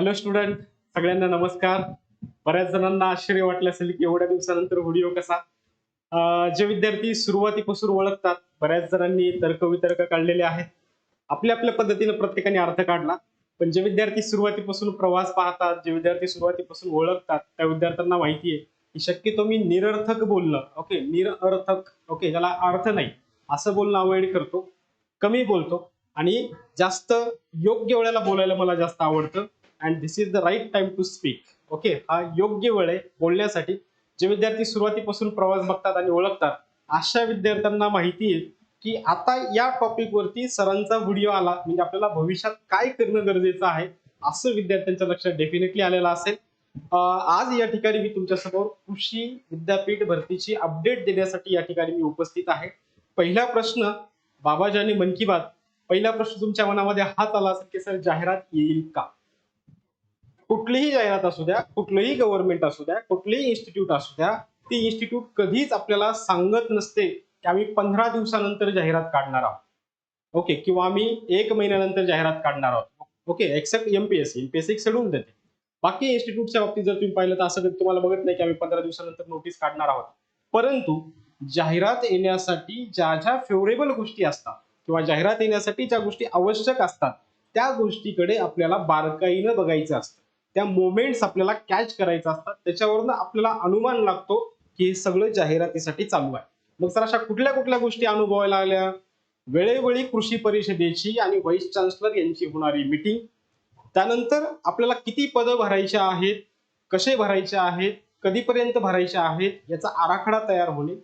Hello student सगळ्यांना नमस्कार. बऱ्याच जणांना आश्चर्य वाटलं असेल की एवढ्या दिवसानंतर व्हिडिओ कसा? जे विद्यार्थी सुरुवातीपासून ओळखतात बऱ्याच जणांनी तर्कवितर्क काढलेले आहेत. आपल्या आपल्या पद्धतीने प्रत्येकाने अर्थ काढला पण जे विद्यार्थी सुरुवातीपासून प्रवास पाहतात जे विद्यार्थी सुरुवातीपासून ओळखतात त्या विद्यार्थ्यांना माहिती आहे की शक्यतो मी निरर्थक बोलणं ओके निरर्थक ओके ज्याला अर्थ नाही असं बोलणं अवॉइड करतो कमी बोलतो आणि जास्त योग्य वेळेला बोलायला मला जास्त आवडतं. And this is the right time to speak okay हा योग्य वेळ आहे बोलण्यासाठी. जे विद्यार्थी सुरुवातीपासून प्रवास बघतात आणि ओळखतात अशा विद्यार्थ्यांना माहिती आहे की आता या टॉपिकवरती सरांचा व्हिडिओ आला. म्हणजे आपल्याला भविष्यात काय करणं गरजेचं आहे असं विद्यार्थ्यांच्या लक्षात डेफिनेटली आलेलं असेल. आज या ठिकाणी मी तुमच्यासमोर कृषी विद्यापीठ भरतीची अपडेट देण्यासाठी या ठिकाणी मी उपस्थित आहे. पहिला प्रश्न बाबाजानी मन की बात. पहिला प्रश्न तुमच्या मनामध्ये हाच आला असेल की सर जाहिरात येईल का? कुठलीही जाहिरात असू द्या कुठलंही गव्हर्नमेंट असू द्या कुठलंही इन्स्टिट्यूट असू द्या ती इन्स्टिट्यूट कधीच आपल्याला सांगत नसते की आम्ही पंधरा दिवसानंतर जाहिरात काढणार आहोत. ओके किंवा आम्ही एक महिन्यानंतर जाहिरात काढणार आहोत. Okay except MPSC MPSC schedule देते. बाकी इन्स्टिट्यूटच्या बाबतीत जर तुम्ही पाहिलं तर असं कधी तुम्हाला बघत नाही की आम्ही पंधरा दिवसानंतर नोटीस काढणार आहोत. परंतु जाहिरात येण्यासाठी ज्या ज्या फेवरेबल गोष्टी असतात किंवा जाहिरात येण्यासाठी ज्या गोष्टी आवश्यक असतात त्या गोष्टीकडे आपल्याला बारकाईनं बघायचं असतं. त्या मोमेंट्स आपल्याला कॅच करायचं असतात. त्याच्यावरनं आपल्याला अनुमान लागतो की हे सगळं जाहिरातीसाठी चालू आहे. मग सर अशा कुठल्या कुठल्या गोष्टी अनुभवायला आल्या? वेळोवेळी कृषी परिषदेची आणि व्हाईस चान्सलर यांची होणारी मिटिंग त्यानंतर आपल्याला किती पदं भरायचे आहेत? कसे भरायचे आहेत? कधीपर्यंत भरायचे आहेत? याचा आराखडा तयार होणे.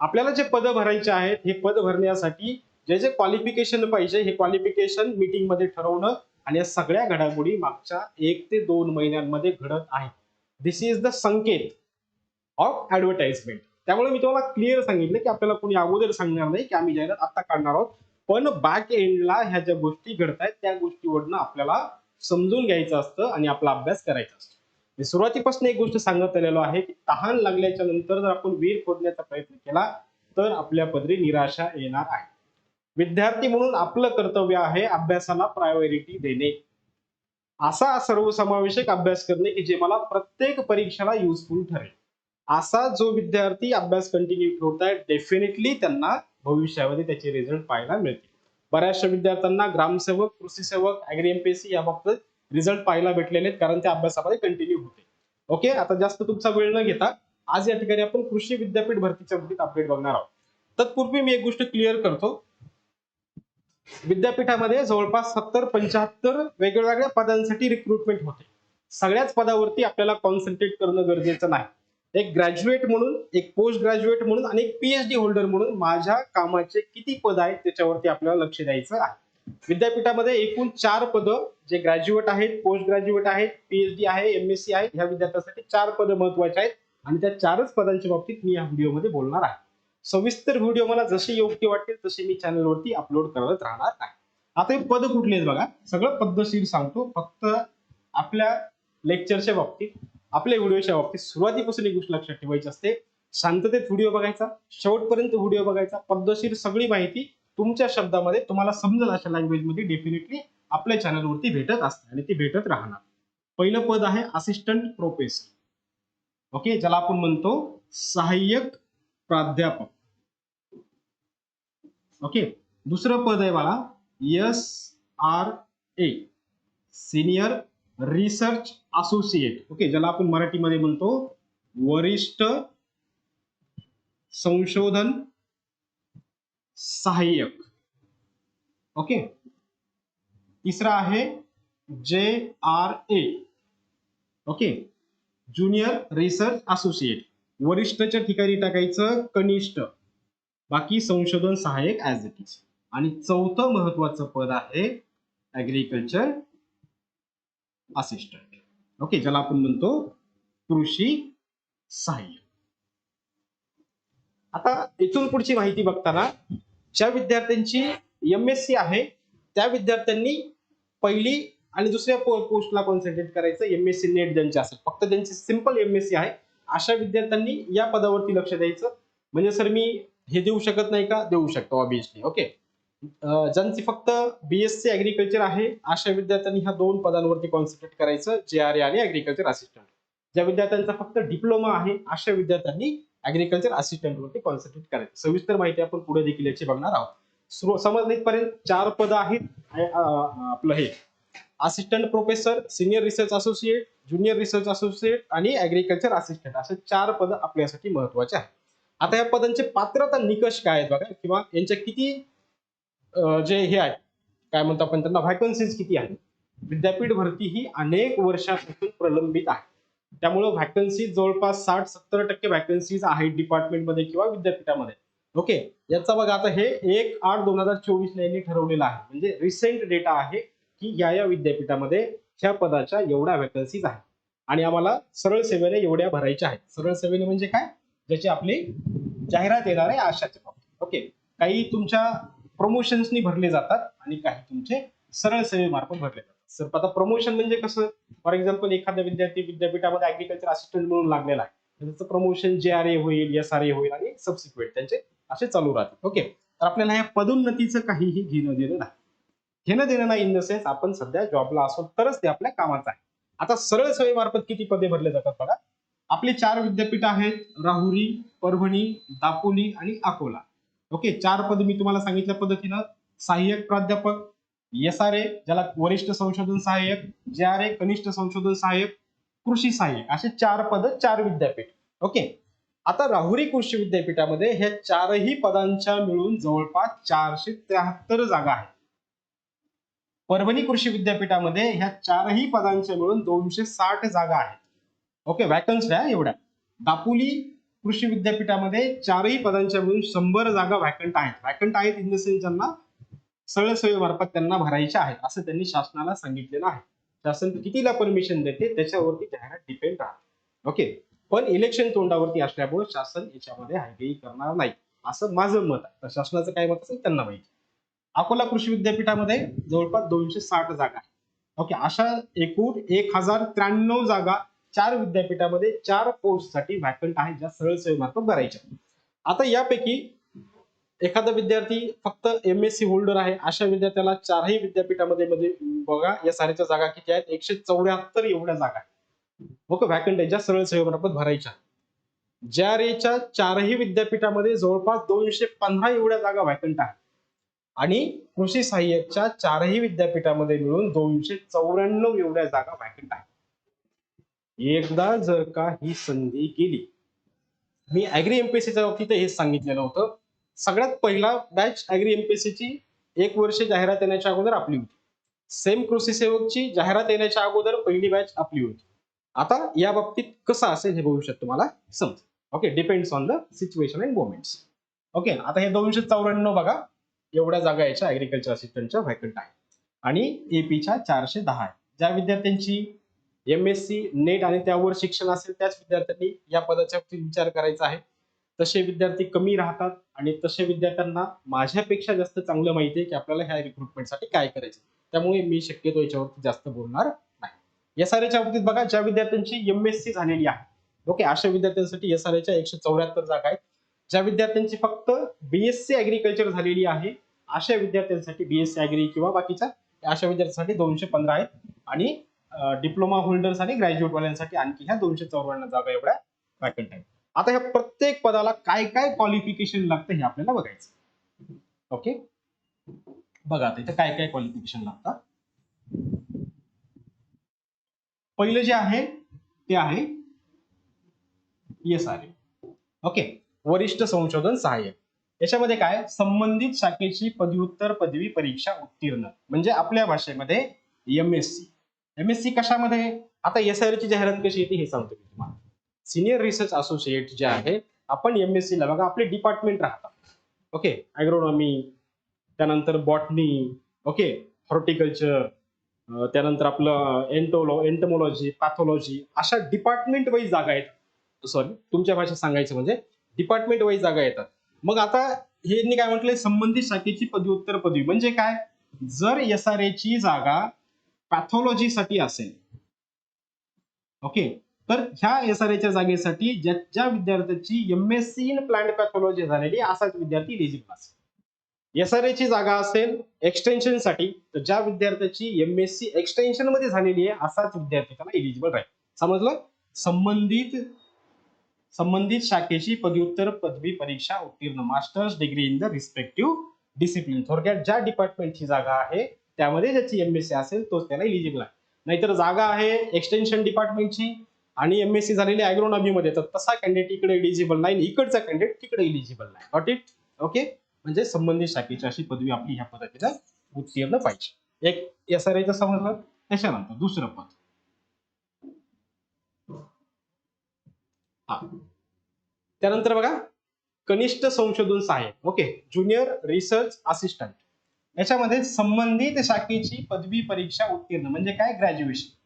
आपल्याला जे पदं भरायचे आहेत हे पद भरण्यासाठी जे जे क्वालिफिकेशन पाहिजे हे क्वालिफिकेशन मिटिंगमध्ये ठरवणं आणि या सगळ्या घडामोडी मागच्या एक ते दोन महिन्यांमध्ये घडत आहेत. दिस इज द संकेत ऑफ ऍडव्हर्टाइजमेंट त्यामुळे मी तुम्हाला क्लिअर सांगितलं की आपल्याला कोणी अगोदर सांगणार नाही की आम्ही जाहिरात आता काढणार आहोत. पण बॅक एंडला ह्या ज्या गोष्टी घडत आहेत त्या गोष्टीवरनं आपल्याला समजून घ्यायचं असतं आणि आपला अभ्यास करायचा असतो. मी सुरुवातीपासून एक गोष्ट सांगत आलेलो आहे की तहान लागल्याच्या नंतर जर आपण वीर खोदण्याचा प्रयत्न केला तर आपल्या पदरी निराशा येणार आहे. विद्यार्थी म्हणून आपलं कर्तव्य आहे अभ्यासाला प्रायोरिटी देणे. असा सर्वसमावेशक अभ्यास करणे की जे मला प्रत्येक परीक्षेला युजफुल ठरेल. असा जो विद्यार्थी अभ्यास कंटिन्यू ठेवत आहे डेफिनेटली त्यांना भविष्यामध्ये त्याचे रिझल्ट पाहायला मिळतील. बऱ्याचशा विद्यार्थ्यांना ग्रामसेवक कृषी सेवक अॅग्री एमपीएससी या बाबतीत रिझल्ट पाहायला भेटलेले आहेत कारण ते अभ्यासामध्ये कंटिन्यू होते. ओके आता जास्त तुमचा वेळ न घेता आज या ठिकाणी आपण कृषी विद्यापीठ भरतीच्या बाबतीत अपडेट बघणार आहोत. तत्पूर्वी मी एक गोष्ट क्लिअर करतो. विद्यापीठामध्ये जवळपास सत्तर पंच्याहत्तर वेगवेगळ्या पदांसाठी रिक्रुटमेंट होते. सगळ्याच पदावरती आपल्याला कॉन्सन्ट्रेट करणं गरजेचं नाही. एक ग्रॅज्युएट म्हणून एक पोस्ट ग्रॅज्युएट म्हणून आणि एक पीएचडी होल्डर म्हणून माझ्या कामाचे किती पद आहेत त्याच्यावरती आपल्याला लक्ष द्यायचं आहे. विद्यापीठामध्ये एकूण चार पदं जे ग्रॅज्युएट आहेत पोस्ट ग्रॅज्युएट आहेत पीएचडी आहे एमएससी आहे ह्या विद्यार्थ्यांसाठी चार पदं महत्त्वाचे आहेत. आणि त्या चारच पदांच्या बाबतीत मी या व्हिडिओमध्ये बोलणार आहे. सविस्तर व्हिडिओ मला जसे योग्य वाटेल तसे मी चॅनलवरती अपलोड करत राहणार आहे. आता हे पद कुठले आहेत बघा? सगळं पद्धतशीर सांगतो. फक्त आपल्या लेक्चरच्या बाबतीत आपल्या व्हिडिओच्या बाबतीत सुरुवातीपासून एक गोष्ट लक्षात ठेवायची असते. शांततेत व्हिडिओ बघायचा शेवटपर्यंत व्हिडिओ बघायचा पद्धतशीर सगळी माहिती तुमच्या शब्दामध्ये तुम्हाला समजेल अशा लँग्वेजमध्ये डेफिनेटली आपल्या चॅनलवरती भेटत असते आणि ती भेटत राहणार. पहिलं पद आहे असिस्टंट प्रोफेसर ओके ज्याला आपण म्हणतो सहाय्यक प्राध्यापक। ओके दुसरं पद आहे बाळा S R A senior research associate okay ज्याला आपण मराठीमध्ये म्हणतो वरिष्ठ संशोधन सहाय्यक. ओके तिसरा आहे जे R A okay junior research associate वरिष्ठच्या ठिकाणी टाकायचं कनिष्ठ. बाकी संशोधन सहाय्यक ऍज इट इज आणि चौथं महत्वाचं पद आहे ऍग्रिकल्चर असिस्टंट ओके ज्याला आपण म्हणतो कृषी सहाय्य आता इथून पुढची माहिती बघताना ज्या विद्यार्थ्यांची एम एस सी आहे त्या विद्यार्थ्यांनी पहिली आणि दुसऱ्या पोस्टला कॉन्सन्ट्रेट करायचं एम एस सी नेट ज्यांचे असेल फक्त ज्यांची सिंपल एम एस सी आहे अशा विद्यार्थ्यांनी या पदावरती लक्ष द्यायचं. म्हणजे सर मी हे देऊ शकत नाही का? देऊ शकतो ऑब्विसली ओके ज्यांची फक्त बीएससी ऍग्रिकल्चर आहे अशा विद्यार्थ्यांनी ह्या दोन पदांवरती कॉन्सन्ट्रेट करायचं जे आर ए आणि ऍग्रिकल्चर असिस्टंट ज्या विद्यार्थ्यांचा फक्त डिप्लोमा आहे अशा विद्यार्थ्यांनी ऍग्रिकल्चर असिस्टंट वरती कॉन्सन्ट्रेट करायचं. सविस्तर माहिती आपण पुढे देखील याची बघणार आहोत. समज समजलं चार पद आहेत आपलं हे. Assistant professor senior research associate junior research associate आणि ऍग्रिकल्चर असिस्टंट असे चार पद आपल्यासाठी महत्त्वाचे आहेत. आता या पदांचे पात्रता निकष काय आहेत बघा किंवा यांच्या किती जे हे आहे काय म्हणतो आपण त्यांना व्हॅकन्सीज किती आहेत? विद्यापीठ भरती ही अनेक वर्षापासून प्रलंबित आहे. त्यामुळं व्हॅकन्सीज जवळपास साठ सत्तर टक्के व्हॅकन्सीज आहेत डिपार्टमेंटमध्ये किंवा विद्यापीठामध्ये. ओके याचा बघा आता हे एक आठ दोन हजार चोवीस यांनी ठरवलेलं आहे. म्हणजे रिसेंट डेटा आहे की या या विद्यापीठामध्ये ह्या पदाच्या एवढ्या वॅकन्सीज आहेत. आणि आम्हाला सरळ सेवेने एवढ्या भरायच्या आहेत. सरळ सेवेने म्हणजे काय? ज्याची आपली जाहिरात येणार आहे आशाच्या बाबतीत ओके काही तुमच्या प्रमोशन्सनी भरले जातात आणि काही तुमचे सरळ सेवेमार्फत भरले जातात. सर आता प्रमोशन म्हणजे कसं? फॉर एक्झाम्पल एखादा विद्यार्थी विद्यापीठामध्ये ऍग्रिकल्चर असिस्टंट म्हणून लागलेला आहे. त्याचं प्रमोशन जे आर ए होईल एस आर ए होईल आणि सबसिक्वेंट त्यांचे असे चालू राहतील. ओके तर आपल्याला या पदोन्नतीचं काहीही घेणं देणं नाही. घेणं देणं नाही इन द सेन्स आपण सध्या जॉबला असो तरच ते आपल्या कामाचं आहे. आता सरळ सेवेमार्फत किती पदे भरले जातात बघा? आपले चार विद्यापीठ आहेत राहुरी परभणी दापोली आणि अकोला. ओके चार पद मी तुम्हाला सांगितल्या पद्धतीनं. सहाय्यक प्राध्यापक एस आर ए ज्याला वरिष्ठ संशोधन सहाय्यक जे आर ए कनिष्ठ संशोधन सहाय्यक कृषी सहाय्यक असे चार पद चार विद्यापीठ. ओके आता राहुरी कृषी विद्यापीठामध्ये ह्या चारही पदांच्या मिळून जवळपास चारशे त्र्याहत्तर जागा आहेत. परभणी कृषी विद्यापीठामध्ये ह्या चारही पदांच्या मिळून दोनशे साठ जागा आहेत. ओके वॅकन्स आहे एवढ्या. दापोली कृषी विद्यापीठामध्ये चारही पदांच्या मिळून शंभर जागा व्हॅकंट आहेत. वॅकंट आहेत इन द सेन्स ज्यांना सळसळीमार्फत त्यांना भरायच्या आहेत असं त्यांनी शासनाला सांगितलेलं आहे. शासन कितीला परमिशन देते त्याच्यावरती जाहिरात डिपेंड राहते. ओके पण इलेक्शन तोंडावरती असल्यामुळे शासन याच्यामध्ये हायगेही करणार नाही असं माझं मत आहे. तर शासनाचं काय मत असेल त्यांना माहिती अकोला कृषी विद्यापीठामध्ये जवळपास दोनशे साठ जागा आहेत. ओके अशा एकूण एक हजार त्र्याण्णव जागा चार विद्यापीठामध्ये चार पोस्टसाठी व्हॅकंट आहे ज्या सरळ सेवेमार्फत भरायच्या. आता यापैकी एखादा विद्यार्थी फक्त एम एस सी होल्डर आहे अशा विद्यार्थ्याला चारही विद्यापीठामध्ये मध्ये बघा या साऱ्याच्या जागा किती आहेत? एकशे चौऱ्याहत्तर एवढ्या जागा आहेत. ओके व्हॅकंट आहे ज्या सरळ सेवेमार्फत भरायच्या. ज्या रेच्या चारही विद्यापीठामध्ये जवळपास दोनशे पंधरा एवढ्या जागा व्हॅकंट आहेत. आणि कृषी सहाय्यकच्या चारही विद्यापीठामध्ये मिळून दोनशे चौऱ्याण्णव एवढ्या जागा व्हॅकंट आहेत. एकदा जर का ही संधी गेली मी अॅग्री एमपीएससीच्या बाबतीत हेच सांगितलेलं होतं. सगळ्यात पहिला बॅच अॅग्री एमपीएससीची एक वर्ष जाहिरात येण्याच्या अगोदर आपली होती. सेम कृषी सेवकची जाहिरात येण्याच्या अगोदर पहिली बॅच आपली होती. आता या बाबतीत कसं असेल हे भविष्यात तुम्हाला समजेल okay depends on the situation and moments okay आता हे दोनशे चौऱ्याण्णव बघा. एवढ्या जागा याच्या ऍग्रिकल्चर असिस्टंटच्या व्हॅकंट आहेत. आणि एपीच्या चारशे दहा आहे ज्या विद्यार्थ्यांची एम एस सी नेट आणि त्यावर शिक्षण असेल त्याच विद्यार्थ्यांनी या पदाच्या बाबतीत विचार करायचा आहे. तसे विद्यार्थी कमी राहतात आणि तसे विद्यार्थ्यांना माझ्यापेक्षा जास्त चांगलं माहिती आहे की आपल्याला ह्या रिक्रुटमेंटसाठी काय करायचं. त्यामुळे मी शक्यतो याच्यावरती जास्त बोलणार नाही. एस आर एच्या बाबतीत बघा ज्या विद्यार्थ्यांची एम एस सी झालेली आहे. ओके अशा विद्यार्थ्यांसाठी एस आर एच्या एकशे चौऱ्याहत्तर जागा आहेत. ज्या विद्यार्थ्यांची फक्त बीएससी ऍग्रिकल्चर झालेली आहे अशा विद्यार्थ्यांसाठी बीएससी ऍग्री किंवा बाकीच्या अशा विद्यार्थ्यांसाठी दोनशे पंधरा आहेत. आणि डिप्लोमा होल्डर्स आणि ग्रॅज्युएट वाल्यांसाठी आणखी ह्या दोनशे चौऱ्याण्णव जागा एवढ्या वॅकंट आहेत. आता ह्या प्रत्येक पदाला काय काय क्वालिफिकेशन लागतं हे आपल्याला बघायचं ओके बघा आता इथं काय काय क्वालिफिकेशन लागतात पहिलं जे आहे ते आहे एस आर ए ओके वरिष्ठ संशोधन सहाय्यक. याच्यामध्ये काय? संबंधित शाखेची पदव्युत्तर पदवी परीक्षा उत्तीर्ण. म्हणजे आपल्या भाषेमध्ये M S C M S C कशामध्ये? आता एस आर ची जाहिरात कशी येते हे सांगतो मी तुम्हाला. सिनियर रिसर्च असोसिएट जे आहे आपण एम एस सी ला बघा आपले डिपार्टमेंट राहतात. ओके अॅग्रोनॉमी त्यानंतर बॉटनी ओके हॉर्टिकल्चर त्यानंतर आपलं एंटोलो एंटमोलॉजी पॅथॉलॉजी अशा डिपार्टमेंट वाईज जागा आहेत. सॉरी तुमच्या भाषेत सांगायचं म्हणजे डिपार्टमेंट वाईज जागा येतात. मग आता हे काय म्हटलंय? संबंधित शाखेची पदव्युत्तर पदवी. म्हणजे काय? जर एस आर ची जागा पॅथॉलॉजीसाठी असेल ओके तर ह्या एस आर च्या जागेसाठी ज्या ज्या विद्यार्थ्याची M S C in plant pathology झालेली असाच विद्यार्थी एलिजिबल असेल. एस आर ची जागा असेल एक्सटेन्शनसाठी तर ज्या विद्यार्थ्याची सी एक्सटेन्शनमध्ये झालेली आहे असाच विद्यार्थी त्याला एलिजिबल राहील. समजलं? संबंधित संबंधित शाखेची पदव्युत्तर पदवी परीक्षा उत्तीर्ण. Masters degree in the respective discipline थोडक्यात ज्या डिपार्टमेंटची जागा आहे त्यामध्ये ज्याची एमएससी असेल तोच त्याला इलिजिबल आहे. नाहीतर जागा आहे एक्सटेन्शन डिपार्टमेंटची आणि एमएससी झालेली अॅग्रोनॉमी मध्ये. तर तसा कॅन्डिडेट इकडे इलिजिबल नाही इकडचा कॅन्डिडेट तिकडे इलिजिबल नाही. नॉट इट ओके म्हणजे संबंधित शाखेची अशी पदवी आपली ह्या पद्धतीला उत्तीर्ण पाहिजे. एक एस आर आयचं समजलं? त्याच्यानंतर दुसरं पद. हा. त्यानंतर बघा कनिष्ठ संशोधन सहाय्यक. ओके ज्युनियर रिसर्च असिस्टंट याच्यामध्ये संबंधित शाखेची पदवी परीक्षा उत्तीर्ण म्हणजे काय? ग्रॅज्युएशन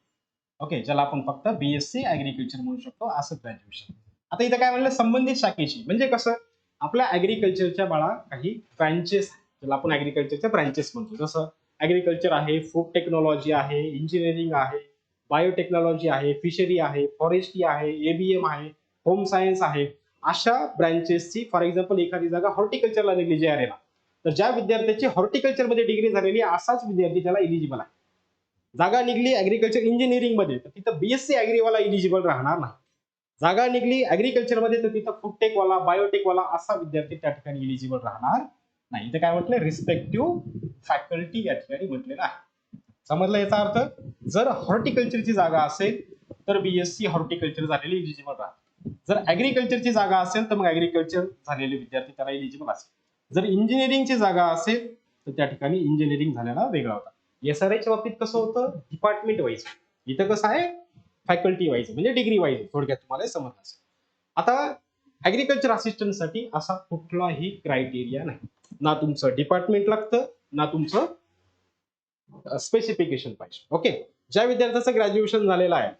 ओके ज्याला आपण फक्त बीएससी ऍग्रिकल्चर म्हणू शकतो असं ग्रॅज्युएशन आता इथं काय म्हणलं? संबंधित शाखेची म्हणजे कसं? आपल्या ऍग्रिकल्चरच्या बाळा काही ब्रांचेस ज्याला आपण ऍग्रिकल्चरच्या ब्रांचेस म्हणतो. जसं ऍग्रिकल्चर आहे फूड टेक्नॉलॉजी आहे इंजिनिअरिंग आहे बायोटेक्नॉलॉजी आहे फिशरी आहे फॉरेस्ट्री आहे एबीएम आहे होम सायन्स आहे. अशा ब्रँचेसची फॉर एक्झाम्पल एखादी जागा हॉर्टिकल्चरला दिली जे आरेला तर ज्या विद्यार्थ्याची हॉर्टिकल्चरमध्ये डिग्री झालेली आहे, असाच विद्यार्थी त्याला इलिजिबल आहे. जागा निघली ऍग्रिकल्चर इंजिनिअरिंगमध्ये तर तिथं बीएससी ऍग्रीवाला इलिजिबल राहणार नाही. जागा निघली ऍग्रिकल्चरमध्ये तर तिथं फूडटेक वाला बायोटेक वाला असा विद्यार्थी त्या ठिकाणी इलिजिबल राहणार नाही. इथं काय म्हटलं रिस्पेक्टिव्ह फॅकल्टी या ठिकाणी म्हटलेलं आहे. समजलं याचा अर्थ? जर हॉर्टिकल्चरची जागा असेल तर बीएससी हॉर्टिकल्चर झालेली इलिजिबल राहतात जर ऍग्रिकल्चरची जागा असेल तर मग ऍग्रीकल्चर झालेले विद्यार्थी त्याला एलिजिबल असेल जर इंजिनिअरिंगची जागा असेल तर त्या ठिकाणी इंजिनिअरिंग झालेला वेगळा होता. एस आर च्या बाबतीत कसं होतं? डिपार्टमेंट वाईज इथं कसं आहे? फॅकल्टी वाईज म्हणजे डिग्री वाईज थोडक्यात तुम्हाला समजलं असेल. आता ऍग्रिकल्चर असिस्टंटसाठी असा कुठलाही क्रायटेरिया नाही. ना तुमचं डिपार्टमेंट लागतं ना तुमचं स्पेसिफिकेशन पाहिजे. ओके ज्या विद्यार्थ्याचं ग्रॅज्युएशन झालेलं आहे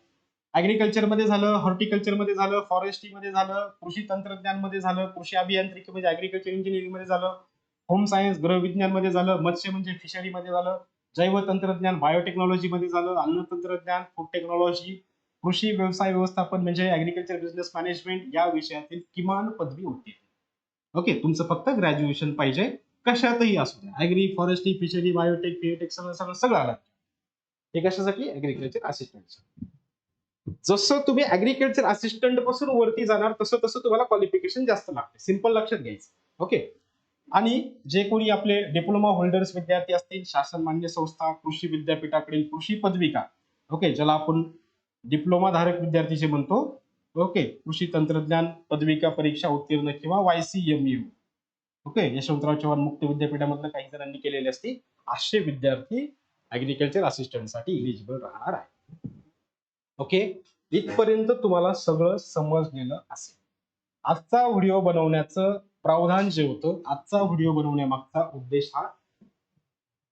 ऍग्रिकल्चरमध्ये झालं हॉर्टिकल्चरमध्ये झालं फॉरेस्ट्रीमध्ये झालं कृषी तंत्रज्ञानमध्ये झालं कृषी अभियांत्रिकी म्हणजे ऍग्रिकल्चर इंजिनिअरिंगमध्ये झालं होम सायन्स गृहविज्ञानमध्ये झालं मत्स्य म्हणजे फिशरी मध्ये झालं जैव तंत्रज्ञान बायोटेक्नॉलॉजी मध्ये झालं अन्न तंत्रज्ञान फूड टेक्नॉलॉजी कृषी व्यवसाय व्यवस्थापन म्हणजे ऍग्रिकल्चर बिझनेस मॅनेजमेंट या विषयातील किमान पदवी होती. ओके तुमचं फक्त ग्रॅज्युएशन पाहिजे कशातही असू द्या. ऍग्री फॉरेस्ट्री फिशरी बायोटेक फिएटेक सगळं सगळं सगळं आलं. हे कशासाठी? ऍग्रिकल्चर असिस्टंट जसं तुम्ही ऍग्रिकल्चर असिस्टंटपासून वरती जाणार तसं तसं तुम्हाला क्वालिफिकेशन जास्त लागते. सिंपल लक्षात घ्यायचं. ओके आणि जे कोणी आपले डिप्लोमा होल्डर्स विद्यार्थी असतील शासन मान्य संस्था कृषी विद्यापीठाकडील कृषी पदविका ओके ज्याला आपण डिप्लोमा धारक विद्यार्थी जे म्हणतो ओके कृषी तंत्रज्ञान पदविका परीक्षा उत्तीर्ण किंवा Y C N okay Yashwantrao Chavan मुक्त विद्यापीठामधलं काही जणांनी केलेले असतील असे विद्यार्थी ऍग्रिकल्चर असिस्टंटसाठी इलिजिबल राहणार आहे ओके? इथपर्यंत तुम्हाला सगळं समजलेलं असेल. आजचा व्हिडिओ बनवण्याचं प्रावधान जे होतं आजचा व्हिडिओ बनवण्यामागचा उद्देश हा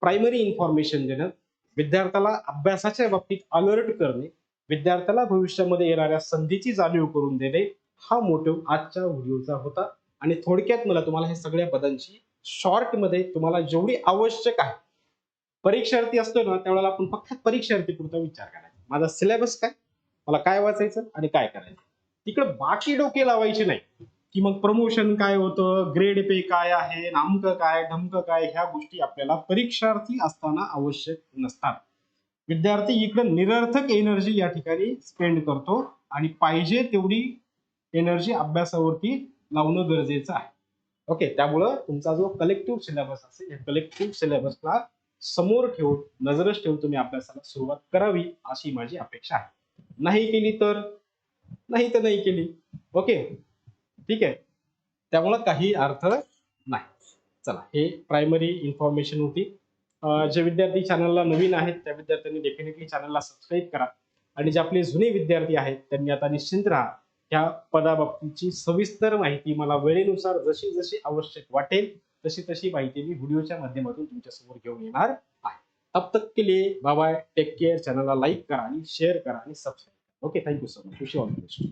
प्रायमरी इन्फॉर्मेशन देणं विद्यार्थ्याला अभ्यासाच्या बाबतीत अलर्ट करणे विद्यार्थ्याला भविष्यामध्ये येणाऱ्या संधीची जाणीव करून देणे हा मोटिव्ह आजच्या व्हिडिओचा होता. आणि थोडक्यात मला तुम्हाला हे सगळ्या पदांची शॉर्टमध्ये तुम्हाला जेवढी आवश्यक आहे परीक्षार्थी असतो ना त्यावेळेला आपण फक्त परीक्षार्थी पुरता विचार करायचा. माझा सिलेबस काय? मला काय वाचायचं आणि काय करायचं? तिकडे बाकी डोके लावायचे नाही. की मग प्रमोशन काय होतं? ग्रेड पे काय आहे? नामकं काय? ढमक काय? ह्या गोष्टी आपल्याला परीक्षार्थी असताना आवश्यक नसतात. विद्यार्थी इकडे निरर्थक एनर्जी या ठिकाणी स्पेंड करतो आणि पाहिजे तेवढी एनर्जी अभ्यासावरती लावणं गरजेचं आहे. ओके त्यामुळं तुमचा जो कलेक्टिव्ह सिलेबस असेल या कलेक्टिव्ह सिलेबसला समोर ठेवून नजरच ठेवून तुम्ही अभ्यासाला सुरुवात करावी अशी माझी अपेक्षा आहे. नाही केली तर? नाही तर नाही केली. ओके? ठीक आहे. त्यामुळं काही अर्थ नाही. चला हे प्रायमरी इन्फॉर्मेशन होती. जे विद्यार्थी चॅनलला नवीन आहेत त्या विद्यार्थ्यांनी डेफिनेटली चॅनलला सबस्क्राईब करा. आणि जे आपले जुने विद्यार्थी आहेत त्यांनी आता निश्चिंत राहा. ह्या पदाबाबतीची सविस्तर माहिती मला वेळेनुसार जशी जशी आवश्यक वाटेल तशी तशी माहिती मी व्हिडिओच्या माध्यमातून तुमच्यासमोर घेऊन येणार आहे. तब तक के लिए बाय बाय टेक केअर चॅनलला लाईक करा आणि शेअर करा आणि सबस्क्राईब करा. Okay thank you so much wish all the best